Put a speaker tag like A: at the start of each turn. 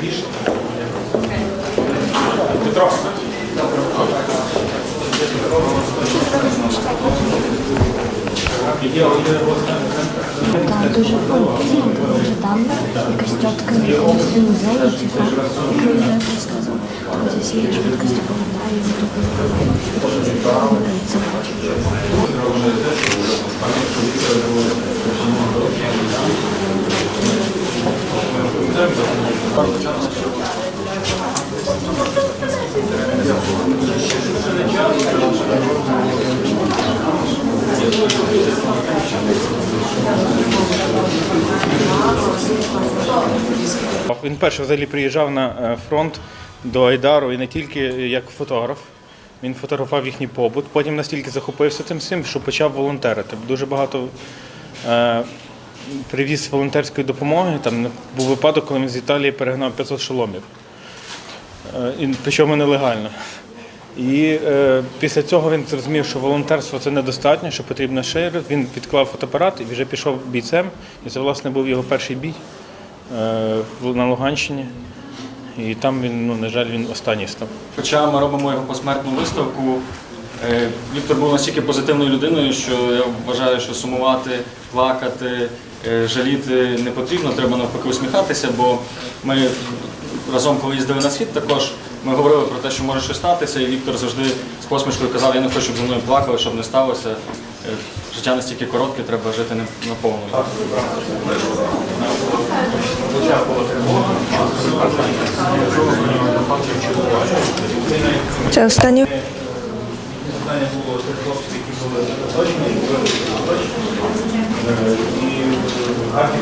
A: Гриша. Петров. Да, тоже тоже там, и костетка, и костюм зайчика, уже рассказывал. Вот здесь едешь под костюм, да, и вот только
B: Він перший взагалі приїжджав на е, фронт до Айдару і не тільки як фотограф. Він фотографував їхній побут. Потім настільки захопився цим всім, що почав волонтерити. Дуже багато е, привіз волонтерської допомоги. Там був випадок, коли він з Італії перегнав 500 шоломів. Е, і, причому нелегально. І е, після цього він зрозумів, що волонтерство це недостатньо, що потрібно ще. Він відклав фотоапарат і вже пішов бійцем. І це, власне, був його перший бій е, на Луганщині. І там він, ну, на жаль, він останній став.
C: Хоча ми робимо його посмертну виставку, Віктор був настільки позитивною людиною, що я вважаю, що сумувати, плакати, е, жаліти не потрібно, треба навпаки усміхатися, бо ми разом, коли їздили на схід, також ми говорили про те, що може щось статися, і Віктор завжди з посмішкою казав, я не хочу, щоб зі мною плакали, щоб не сталося. Е, Життя настільки коротке, треба жити не наповну.
D: Це останнє.
B: Питання було тих хлопців, які були оточені. І гарні